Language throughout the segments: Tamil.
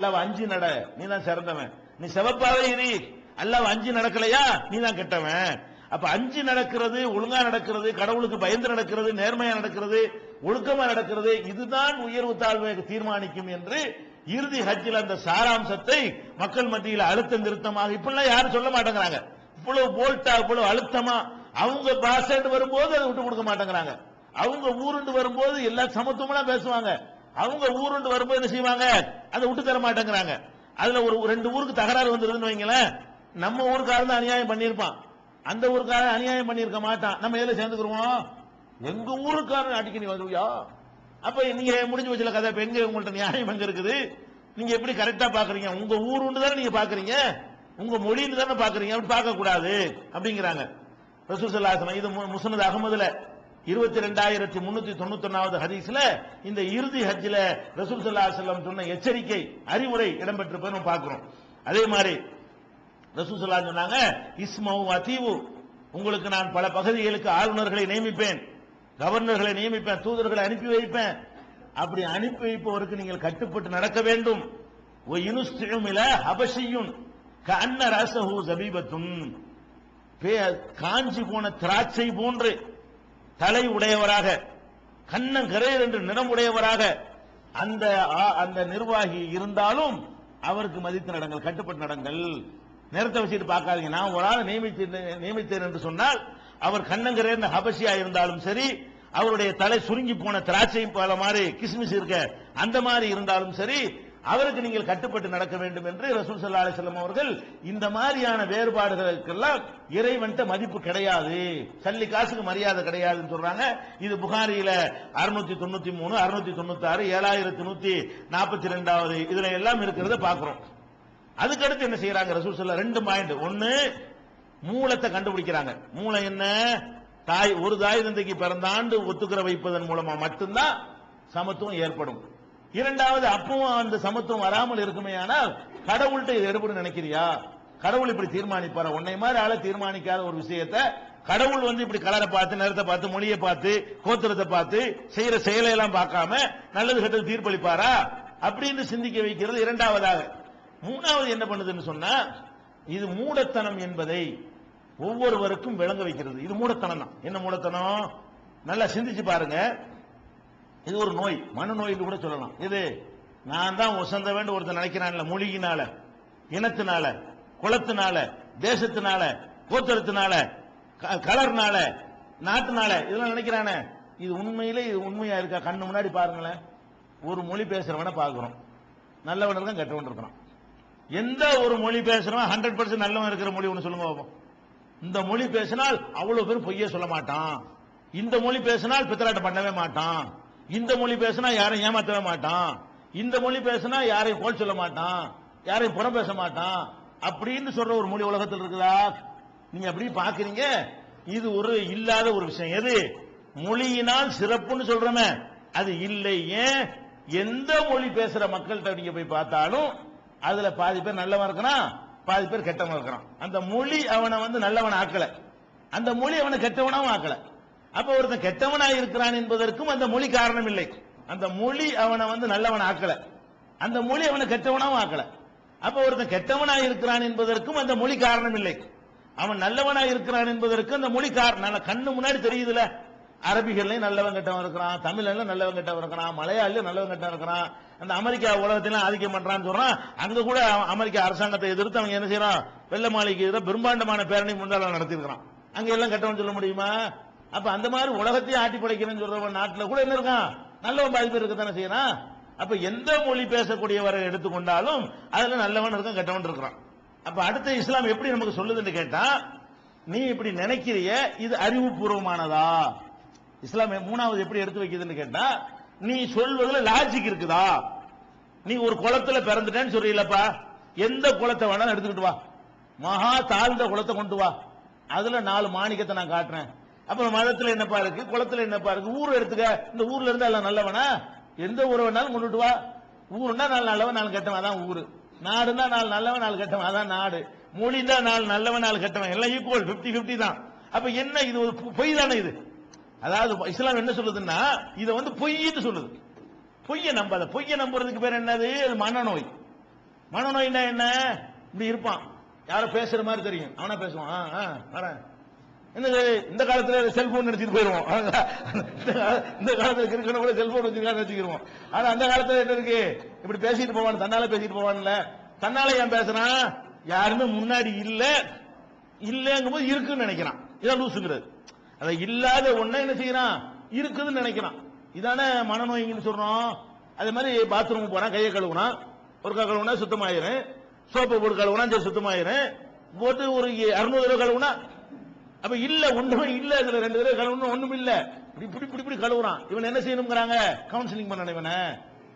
அல்லாஹ் அஞ்சு நட நீ தான் சிறந்தவன். நீ சிவப்பாவே இரு. அல்லாஹ் அஞ்சு நடக்கலையா? நீ தான் கெட்டவன். அப்ப அஞ்சு நடக்கிறது ஒழுங்கா நடக்கிறது கடவுளுக்கு பயந்து நடக்கிறது நேர்மையா நடக்கிறது ஒழுக்கமா நடக்கிறது இதுதான் உயர்வு தாழ்வை தீர்மானிக்கும் என்று இறுதி ஹஜ்ஜில் அந்த சாராம்சத்தை மக்கள் மத்தியில் அழுத்தம் திருத்தமாக இப்பெல்லாம் யாரும் சொல்ல மாட்டேங்கிறாங்க. இவ்வளவு போல்ட்டா இவ்வளவு அழுத்தமா? அவங்க பாசட்டு வரும்போது அதை விட்டு கொடுக்க மாட்டேங்கிறாங்க. அவங்க ஊருண்டு வரும்போது எல்லா சமத்துவமா பேசுவாங்க. அவங்க ஊருண்டு வரும்போது என்ன செய்வாங்க? அதை விட்டு தர மாட்டேங்கிறாங்க. அதுல ஒரு ரெண்டு ஊருக்கு தகராறு வந்துருதுன்னு வைங்களேன். நம்ம ஊருக்காரன் தான் அநியாயம் பண்ணியிருப்பான். அந்த ஊருக்காரன் அநியாயம் பண்ணியிருக்க மாட்டான். நம்ம எதுல சேர்ந்துக்குருவோம்? எங்க ஊருக்காரன் அடிக்க நீ வருவியா? அப்ப நீங்க முடிஞ்சு வச்சுல கதை. இப்ப எங்க உங்கள்ட்ட நியாயம் எங்க இருக்குது? நீங்க எப்படி கரெக்டா பாக்குறீங்க? உங்க ஊர் தானே நீங்க பாக்குறீங்க? உங்க மொழின்னு தானே பாக்குறீங்க? அப்படி பார்க்க கூடாது அப்படிங்கிறாங்க. ரசூல் ஸல்லல்லாஹு இது மு- அகமதுல. இருபத்தி ரெண்டாயிரத்தி முன்னூத்தி தொண்ணூத்தி ஒன்னாவது ஹதீஸ்ல இந்த இறுதி ஹஜ்ஜில ரசூல் சல்லா செல்லம் சொன்ன எச்சரிக்கை அறிவுரை இடம்பெற்றிருப்பதை நம்ம பார்க்கிறோம். அதே மாதிரி ரசூல் சல்லா சொன்னாங்க இஸ்மவு அதீவு உங்களுக்கு நான் பல பகுதிகளுக்கு ஆளுநர்களை நியமிப்பேன் கவர்னர்களை நியமிப்பேன் தூதர்களை அனுப்பி வைப்பேன். அப்படி அனுப்பி வைப்பவருக்கு நீங்கள் கட்டுப்பட்டு நடக்க வேண்டும். ஒ யுனுஸ்தியும் இல ஹபஷியுன் சமீபத்தும் பே- காஞ்சி போன திராட்சை போன்று தலை உடையவராக கண்ணம் கரையர் என்று நிறம் உடையவராக அந்த அந்த நிர்வாகி இருந்தாலும் அவருக்கு மதித்து நடங்கள் கட்டுப்பட்டு நடங்கள். நேரத்தை வச்சுட்டு பார்க்காதீங்க. நான் ஒரு ஆள் நியமித்தேன் நியமித்தேன் என்று சொன்னால் அவர் கண்ணங்கரேர்ந்த ஹபசியா இருந்தாலும் சரி அவருடைய தலை சுருங்கி போன திராட்சை போல மாதிரி கிஸ்மிஸ் இருக்க அந்த மாதிரி இருந்தாலும் சரி அவருக்கு நீங்கள் கட்டுப்பட்டு நடக்க வேண்டும் என்று ரசூல் சல்லா அலைஹி அவர்கள் இந்த மாதிரியான வேறுபாடுகளுக்கெல்லாம் இறைவன்ட்ட மதிப்பு கிடையாது. சல்லி காசுக்கு மரியாதை கிடையாதுன்னு சொல்றாங்க. இது புகாரியில அறுநூத்தி தொண்ணூத்தி மூணு அறுநூத்தி தொண்ணூத்தி ஆறு ஏழாயிரத்தி நூத்தி நாற்பத்தி ரெண்டாவது இதுல எல்லாம் இருக்கிறத பாக்குறோம் அதுக்கடுத்து என்ன செய்யறாங்க ரசூல் சல்லா ரெண்டு பாயிண்ட். ஒன்னு மூலத்தை கண்டுபிடிக்கிறாங்க. மூலம் என்ன? தாய் ஒரு தாய் தந்தைக்கு பிறந்தாண்டு ஒத்துக்கிற வைப்பதன் மூலமா மட்டும்தான் சமத்துவம் ஏற்படும். இரண்டாவது அப்பவும் அந்த சமத்துவம் வராமல் இருக்குமே ஆனால் கடவுள்கிட்ட இது எடுபடும் நினைக்கிறியா? கடவுள் இப்படி தீர்மானிப்பாரா? உன்னை மாதிரி ஆள தீர்மானிக்காத ஒரு விஷயத்தை கடவுள் வந்து இப்படி கலரை பார்த்து நேரத்தை பார்த்து மொழியை பார்த்து கோத்திரத்தை பார்த்து செய்யற செயலை எல்லாம் பார்க்காம நல்லது கெட்டது தீர்ப்பளிப்பாரா? அப்படின்னு சிந்திக்க வைக்கிறது இரண்டாவதாக. மூணாவது என்ன பண்ணுதுன்னு சொன்னா இது மூடத்தனம் என்பதை ஒவ்வொருவருக்கும் விளங்க வைக்கிறது. இது மூடத்தனம் தான் என்ன மூடத்தனம்? நல்லா சிந்திச்சு பாருங்க. இது ஒரு நோய் மனு என்று கூட சொல்லலாம். இது நான் தான் ஒசந்த வேண்டும் ஒருத்தர் நினைக்கிறான்ல மொழியினால இனத்தினால குளத்தினால தேசத்தினால கோத்திரத்தினால க- கலர்னால நாட்டுனால இதெல்லாம் நினைக்கிறானே. இது உண்மையிலே இது உண்மையா இருக்கா? கண்ணு முன்னாடி பாருங்களேன். ஒரு மொழி பேசுறவனை பார்க்கிறோம். நல்லவன் இருக்கான் கெட்டவன் இருக்கிறான். எந்த ஒரு மொழி பேசுறவன் ஹண்ட்ரட் பர்சன்ட் நல்லவன் இருக்கிற மொழி ஒன்று சொல்லுங்க பாப்போம். இந்த மொழி பேசினால் அவ்வளவு பேர் பொய்யே சொல்ல மாட்டான். இந்த மொழி பேசினால் பித்தலாட்டம் பண்ணவே மாட்டான். இந்த மொழி பேசினா யாரையும் ஏமாத்தவே மாட்டான். இந்த மொழி பேசினா யாரையும் கோல் சொல்ல மாட்டான். யாரையும் புறம் பேச மாட்டான். அப்படின்னு சொல்ற ஒரு மொழி உலகத்தில் இருக்குதா? நீங்க அப்படி பாக்குறீங்க? இது ஒரு இல்லாத ஒரு விஷயம். எது? மொழியினால் சிறப்புன்னு சொல்றமே. அது இல்லை ஏன்? எந்த மொழி பேசுற மக்கள்கிட்ட நீங்க போய் பார்த்தாலும் அதுல பாதி பேர் நல்லவன் இருக்கிறான் பாதி பேர் கெட்டவன் இருக்கிறான். அந்த மொழி அவனை வந்து நல்லவன் ஆக்கல. அந்த மொழி அவனை கெட்டவனாவும் ஆக்கல. அப்ப ஒருத்தன் கெட்டவனா இருக்கிறான் என்பதற்கும் அந்த மொழி காரணம் இல்லை. அந்த மொழி அவனை வந்து நல்லவன் ஆக்கல. அந்த மொழி அவனை கெட்டவனாவும் ஆக்கல. அப்ப ஒருத்தன் கெட்டவனா இருக்கிறான் என்பதற்கும் அந்த மொழி காரணம் இல்லை. அவன் நல்லவனா இருக்கிறான் என்பதற்கு அந்த மொழி காரணம் கண்ணு முன்னாடி தெரியுதுல. அரபிகள்லயும் நல்லவன் கெட்டவன் இருக்கிறான் தமிழ்ல நல்லவன் கெட்டவன் இருக்கிறான் மலையாளிலும் நல்லவன் கெட்டவன் இருக்கிறான். அந்த அமெரிக்கா உலகத்திலாம் ஆதிக்கம் பண்றான்னு சொல்றான் அங்க கூட அவன் அமெரிக்க அரசாங்கத்தை எதிர்த்து அவங்க என்ன செய்யறான்? வெள்ள மாளிகை பெரும்பாண்டமான பேரணி முன்னால நடத்திருக்கிறான் அங்க எல்லாம் கெட்டவன் சொல்ல முடியுமா? அப்ப அந்த மாதிரி உலகத்தையும் ஆட்டி படைக்கிறேன்னு சொல்றவன் நாட்டில் கூட என்ன இருக்கான்? நல்லவன் பாதிப்பு இருக்கத்தானே செய்யறான்? அப்ப எந்த மொழி பேசக்கூடியவரை எடுத்துக்கொண்டாலும் அதுல நல்லவன் இருக்கான் கெட்டவன் இருக்கிறான். அப்ப அடுத்த இஸ்லாம் எப்படி நமக்கு சொல்லுதுன்னு கேட்டா நீ இப்படி நினைக்கிறிய இது அறிவுபூர்வமானதா? இஸ்லாம் மூணாவது எப்படி எடுத்து வைக்குதுன்னு கேட்டா நீ சொல்வதுல லாஜிக் இருக்குதா? நீ ஒரு குளத்துல பிறந்துட்டேன்னு சொல்றீங்களப்பா எந்த குளத்தை வேணாலும் எடுத்துக்கிட்டு வா. மகா தாழ்ந்த குளத்தை கொண்டு வா. அதுல நாலு மாணிக்கத்தை நான் காட்டுறேன். அப்புறம் மதத்துல என்னப்பா இருக்கு? குளத்துல என்னப்பா இருக்கு? ஊர் எடுத்துக்க. இந்த ஊர்ல இருந்து எல்லாம் நல்லவனா? எந்த ஊரை வேணாலும் கொண்டுட்டு வா. ஊருன்னா நாலு நல்லவன் நாலு கெட்டவன். அதான் ஊரு. நாடுனா நாலு நல்லவன் நாலு கெட்டவன். அதான் நாடு. மொழினா நாலு நல்லவன் நாலு கெட்டவன். எல்லாம் ஈக்குவல் 50 50 தான். அப்ப என்ன இது? ஒரு பொ- பொய் தானே இது? அதாவது இஸ்லாம் என்ன சொல்லுதுன்னா இதை வந்து பொய்ன்னு சொல்லுது. பொய்யை நம்பாத. பொய்யை நம்புறதுக்கு பேர் என்னது? அது மனநோய். மனநோய்னா என்ன? இப்படி இருப்பான். யாரோ பேசுற மாதிரி தெரியும். அவனா பேசுவான். ஆ, வரேன். இந்த காலத்துல செல்போன் எடுத்துட்டு போயிருவோம். இந்த காலத்தில் காலத்துல கிரிக்கெட் கூட செல்போன் வச்சிருக்கான்னு வச்சுக்கிருவோம் ஆனா அந்த காலத்துல என்ன இருக்கு? இப்படி பேசிட்டு போவான் தன்னால பேசிட்டு போவான்ல தன்னால ஏன் பேசுறான் யாருமே முன்னாடி இல்ல. இல்லங்கும் போது இருக்குன்னு நினைக்கிறான். இதான் லூசுங்கிறது. அதை இல்லாத ஒன்ன என்ன செய்யறான்? இருக்குதுன்னு நினைக்கிறான். இதானே மனநோய்ங்கன்னு சொல்றோம். அதே மாதிரி பாத்ரூம் போனா கையை கழுவுனா ஒருக்கா கழுவுனா சுத்தமாயிரும். சோப்பு போட்டு கழுவுனா சரி சுத்தமாயிரும். போட்டு ஒரு அறுநூறு கழுவுனா அப்ப இல்ல ஒண்ணுமே இல்ல இதுல ரெண்டு தடவை கழுவணும் ஒண்ணும் இல்ல. இப்படி இப்படி இப்படி இப்படி கழுவுறான். இவன் என்ன செய்யணுங்கிறாங்க கவுன்சிலிங் பண்ணணும் இவனை.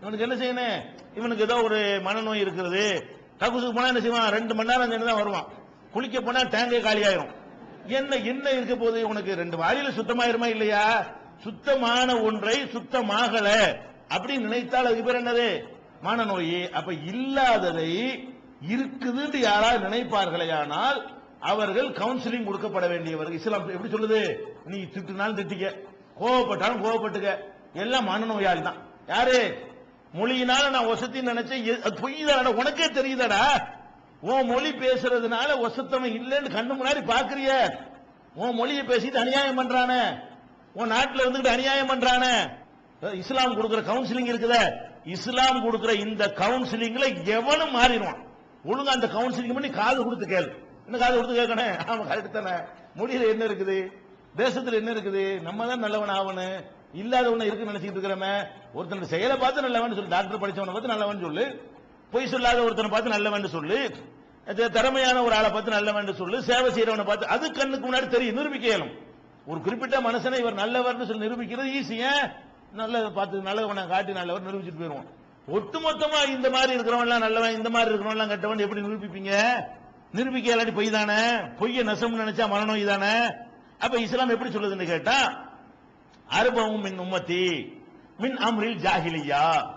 இவனுக்கு என்ன செய்யணும்? இவனுக்கு ஏதோ ஒரு மனநோய் இருக்கிறது கக்கூசுக்கு போனா என்ன செய்வான்? ரெண்டு மணி நேரம் சென்று தான் வருவான். குளிக்க போனா டேங்கே காலி ஆயிரும். என்ன என்ன இருக்க போது உனக்கு ரெண்டு வாரியில சுத்தமாயிருமா இல்லையா? சுத்தமான ஒன்றை சுத்தமாகல. அப்படின்னு நினைத்தால் அதுக்கு பேர் என்னது? மனநோய். அப்ப இல்லாததை இருக்குதுன்னு யாராவது நினைப்பார்களேயானால் அவர்கள் கவுன்சிலிங் கொடுக்கப்பட வேண்டியவர்கள் இஸ்லாம் எப்படி சொல்லுது? நீ திட்டுனாலும் திட்டிக்க கோவப்பட்டாலும் கோவப்பட்டுக்க. எல்லாம் மனநோயாளி தான். யாரு? மொழியினால நான் ஒசத்தின்னு நினைச்சேன். எ- அது உனக்கே தெரியுதாடா? உன் மொழி பேசுறதுனால ஒசத்தவன் இல்லைன்னு கண்ணு முன்னாடி பாக்குறிய உன் மொழியை பேசிட்டு அநியாயம் பண்றானே. உன் நாட்டுல இருந்துகிட்டு அநியாயம் பண்றானே. இஸ்லாம் கொடுக்குற கவுன்சிலிங் இருக்குத. இஸ்லாம் கொடுக்குற இந்த கவுன்சிலிங்ல எவனும் மாறிடுவான். ஒழுங்கா அந்த கவுன்சிலிங் பண்ணி காது கொடுத்து கேள்வி இன்னும் காது கொடுத்து கேட்கணும் ஆமா கரெக்ட் தானே மொழியில என்ன இருக்குது? தேசத்துல என்ன இருக்குது? நம்ம தான் நல்லவன் ஆகணும் இல்லாதவன இருக்குன்னு நினைச்சிட்டு இருக்கிறோமே? ஒருத்தன் செயலை பார்த்து நல்லவன் சொல்லு. டாக்டர் படிச்சவனை பார்த்து நல்லவன் சொல்லு. பொய் சொல்லாத ஒருத்தனை பார்த்து நல்லவன் சொல்லு. அது திறமையான ஒரு ஆளை பார்த்து நல்லவன் சொல்லு. சேவை செய்யறவனை பார்த்து அது கண்ணுக்கு முன்னாடி தெரியும். நிரூபிக்க இயலும். ஒரு குறிப்பிட்ட மனுஷனை இவர் நல்லவர்னு சொல்லி நிரூபிக்கிறது ஈஸியா நல்லதை பார்த்து நல்லவனை காட்டி நல்லவர் நிரூபிச்சுட்டு போயிருவோம் ஒட்டுமொத்தமா இந்த மாதிரி இருக்கிறவன் எல்லாம் நல்லவன் இந்த மாதிரி இருக்கிறவன் எல்லாம் கெட்டவன் எப்படி நிரூபிப்பீங்க? நிரூபிக்க இல்லாட்டி பொய் தானே? பொய்ய நெசம் நினைச்சா மனநோய் தானே அப்ப இஸ்லாம் எப்படி சொல்லுதுன்னு கேட்டா அருபவம் மின் உம்மத்தி மின் அம்ரில் ஜாகிலியா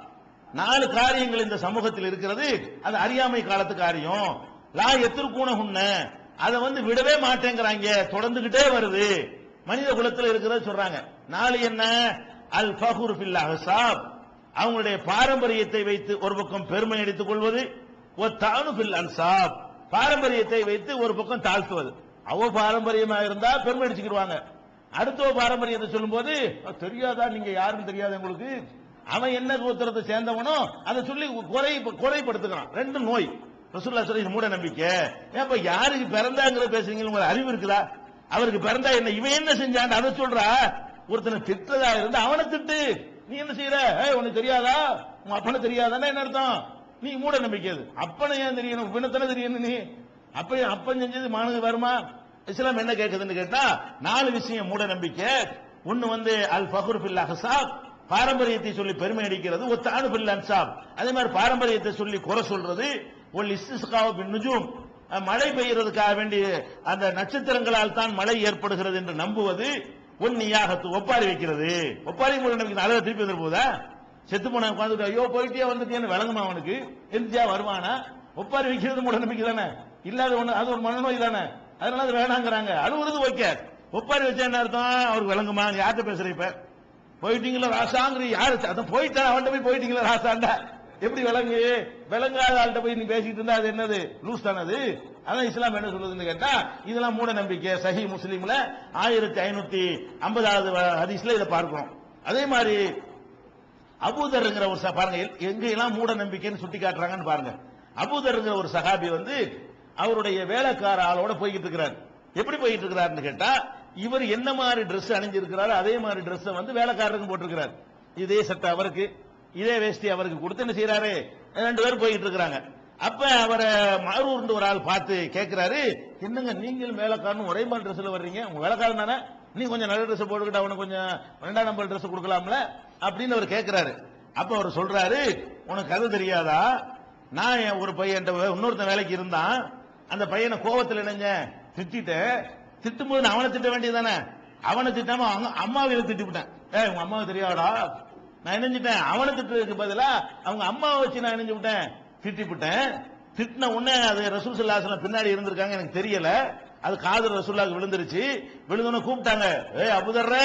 நாலு காரியங்கள் இந்த சமூகத்தில் இருக்கிறது. அது அறியாமை காலத்து காரியம். லா எத்திருக்கூன உன்ன அதை வந்து விடவே மாட்டேங்கிறாங்க. தொடர்ந்துகிட்டே வருது. மனித குலத்தில் இருக்கிறத சொல்றாங்க. நாலு என்ன? அல் ஃபஹூர் ஃபில் அஹ்சாப். அவங்களுடைய பாரம்பரியத்தை வைத்து ஒரு பக்கம் பெருமை அடித்துக் கொள்வது. ஒரு தானு அன்சாப். பாரம்பரியத்தை வைத்து ஒரு பக்கம் தாழ்த்துவது. அவ பாரம்பரியமா இருந்தா பெருமை அடிச்சுக்கிடுவாங்க. அடுத்த பாரம்பரியத்தை சொல்லும்போது போது தெரியாதா? நீங்க யாருன்னு தெரியாத உங்களுக்கு? அவன் என்ன கோத்திரத்தை சேர்ந்தவனோ அதை சொல்லி குறை குறைப்படுத்துக்கிறான் ரெண்டு நோய். ரசூல்லா சொல்லி மூட நம்பிக்கை. ஏப்ப யாருக்கு பிறந்தாங்கிற பேசுறீங்க? உங்களுக்கு அறிவு இருக்குதா? அவருக்கு பிறந்தா என்ன? இவன் என்ன செஞ்சான் அதை சொல்றா. ஒருத்தனை திட்டுறதா இருந்து அவனை திட்டு. நீ என்ன செய்யற ஏய் உனக்கு தெரியாதா? உன் அப்பனை தெரியாதானே என்ன அர்த்தம்? நீ மூட நம்பிக்கை அது அப்பனை ஏன் தெரியணும்? இவனத்தானே தெரியணும் நீ? அப்ப அப்பன் செஞ்சது மானுக்கு வருமா? இஸ்லாம் என்ன கேட்குதுன்னு கேட்டா நாலு விஷயம் மூட நம்பிக்கை. ஒன்னு வந்து அல் ஃபஹுர் பில் அஹசாப். பாரம்பரியத்தை சொல்லி பெருமை அடிக்கிறது. ஒரு தானு பில் அன்சாப். அதே மாதிரி பாரம்பரியத்தை சொல்லி குறை சொல்றது. ஒரு இஸ்திஸ்காவ பின் நுஜூம். மழை பெய்யறதுக்காக வேண்டி அந்த நட்சத்திரங்களால் தான் மழை ஏற்படுகிறது என்று நம்புவது. ஒன்னியாகத்து ஒப்பாரி வைக்கிறது. ஒப்பாரி மூட நம்பிக்கை நல்லதை திருப்பி வந்துருப்போதா போதா? செத்து போன உட்காந்துட்டு ஐயோ போயிட்டே வந்துட்டேன்னு விளங்குமா அவனுக்கு? எந்தியா வருவானா? ஒப்பாரி வைக்கிறது மூட நம்பிக்கை தானே? இல்லாத ஒண்ணு அது ஒரு மனநோய் தானே? அதனால அது வேணாங்கிறாங்க. அழுகுறது ஓகே. ஒப்பாரி வச்சா என்ன அர்த்தம்? அவருக்கு விளங்குமா? யார்கிட்ட பேசுற இப்ப? போயிட்டீங்களா ராசாங்கிற யாரு? அதான் போயிட்டா அவன்கிட்ட போய் போயிட்டீங்களா ராசாண்டா? எப்படி விளங்கு? விளங்காத ஆள்கிட்ட போய் நீ பேசிட்டு இருந்தா அது என்னது? லூஸ் தானது அதான் இஸ்லாம் என்ன சொல்லுதுன்னு கேட்டா இதெல்லாம் மூட நம்பிக்கை. சஹி முஸ்லீம்ல ஆயிரத்தி ஐநூத்தி ஐம்பதாவது ஹதீஸ்ல இதை பார்க்கிறோம். அதே மாதிரி அபூதருங்கிற ஒரு ச- பாருங்க எ- எங்க எல்லாம் மூட நம்பிக்கைன்னு சுட்டி காட்டுறாங்கன்னு பாருங்க. அபூதருங்கிற ஒரு சகாபி வந்து அவருடைய வேலைக்கார ஆளோட போய்கிட்டு இருக்கிறார். எப்படி போயிட்டு இருக்கிறாருன்னு கேட்டா இவர் என்ன மாதிரி ட்ரெஸ் அணிஞ்சிருக்கிறாரோ அதே மாதிரி ட்ரெஸ் வந்து வேலைக்காரருக்கும் போட்டிருக்கிறார். இதே சட்டை அவருக்கு இதே வேஷ்டி அவருக்கு கொடுத்து என்ன செய்யறாரு ரெண்டு பேரும் போயிட்டு இருக்கிறாங்க. அப்ப அவரை மாரூர்னு ஒரு ஆள் பார்த்து கேட்கிறாரு என்னங்க நீங்களும் வேலைக்காரனும் ஒரே மாதிரி ட்ரெஸ்ல வர்றீங்க? உங்க வேலைக்காரன் தானே? நீ கொஞ்சம் நல்ல ட்ரெஸ் போட்டுக்கிட்டு அவனுக்கு கொஞ்சம் ரெண்டாம் நம்பர் ட்ரெஸ் கொடுக்கலாம்ல? அப்படின்னு அவர் கேட்கிறாரு அப்ப அவர் சொல்றாரு உனக்கு கதை தெரியாதா? நான் என் ஒரு பையன் இன்னொருத்தன் வேலைக்கு இருந்தான். அந்த பையனை கோவத்தில் இணைஞ்ச திட்டிட்டேன் திட்டும்போது நான் அவனை திட்ட வேண்டியதானே அவனை திட்டாம அவங்க அம்மாவை திட்டிவிட்டேன். உங்க அம்மாவை தெரியாடா நான் இணைஞ்சிட்டேன். அவனை திட்டுறதுக்கு பதிலா அவங்க அம்மாவை வச்சு நான் இணைஞ்சு விட்டேன் திட்டி விட்டேன் திட்டின உடனே அது ரசூல் சல்லாசலம் பின்னாடி இருந்திருக்காங்க. எனக்கு தெரியல. அது காதல் ரசூல்லாக்கு விழுந்துருச்சு. விழுந்தோன்னு கூப்பிட்டாங்க. ஏய் அபுதர்ற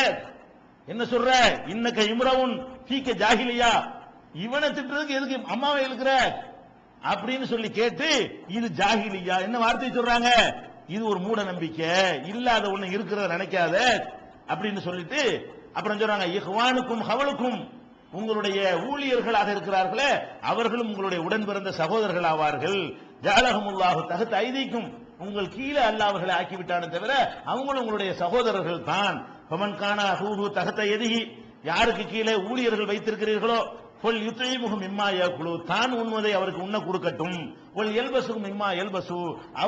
என்ன சொல்ற? இன்னக்க இம்ரவுன் தீக்க ஜாகிலியா? இவனை திட்டுறதுக்கு எதுக்கு அம்மாவை இழுக்கிற? அப்படின்னு சொல்லி கேட்டு இது ஜாகிலியா? என்ன வார்த்தை சொல்றாங்க? இது ஒரு மூட நம்பிக்கை. இல்லாத ஒண்ணு இருக்கிறத நினைக்காத. அப்படின்னு சொல்லிட்டு அப்புறம் சொல்றாங்க இஹ்வானுக்கும் ஹவலுக்கும் உங்களுடைய ஊழியர்களாக இருக்கிறார்களே அவர்களும் உங்களுடைய உடன் பிறந்த சகோதரர்கள் ஆவார்கள். ஜாலகமுல்லாஹு தகுத்து ஐதீக்கும் உங்கள் கீழே அல்லாஹ் அவர்களை ஆக்கிவிட்டானே தவிர அவங்களும் உங்களுடைய சகோதரர்கள் தான். பமன் கானா ஹூஹு தகத்த எதிகி யாருக்கு கீழே ஊழியர்கள் வைத்திருக்கிறீர்களோ பொல் யுத்தைமுகம் இம்மா குழு தான் உண்வதை அவருக்கு உண்ண கொடுக்கட்டும். ஒல் எல்பசுகும் இம்மா எல்பசு அவர்